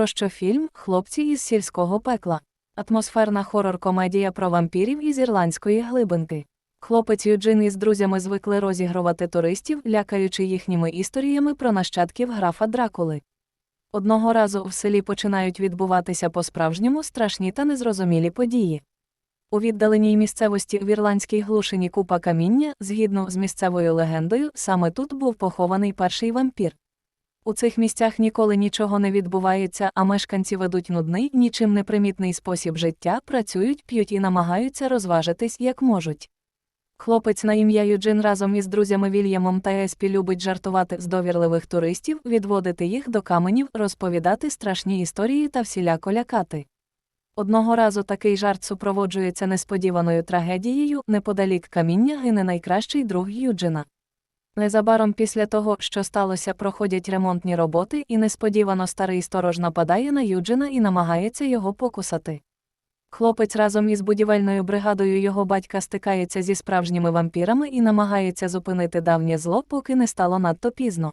про що фільм Хлопці із сільського пекла. Атмосферна хорор-комедія про вампірів із ірландської глибинки. Хлопець Юджин із друзями звикли розігрувати туристів, лякаючи їхніми історіями про нащадків графа Дракули. Одного разу в селі починають відбуватися по-справжньому страшні та незрозумілі події. У віддаленій місцевості в ірландській глушині купа каміння, згідно з місцевою легендою, саме тут був похований перший вампір. У цих місцях ніколи нічого не відбувається, а мешканці ведуть нудний, нічим не примітний спосіб життя, працюють, п'ють і намагаються розважитись як можуть. Хлопець на ім'я Юджин разом із друзями Вільямом та Еспі любить жартувати з довірливих туристів, відводити їх до каменів, розповідати страшні історії та всіляко лякати. Одного разу такий жарт супроводжується несподіваною трагедією, неподалік каміння гине найкращий друг Юджина. Незабаром після того, що сталося, проходять ремонтні роботи, і несподівано старий сторож нападає на Юджина і намагається його покусати. Хлопець разом із будівельною бригадою його батька стикається зі справжніми вампірами і намагається зупинити давнє зло, поки не стало надто пізно.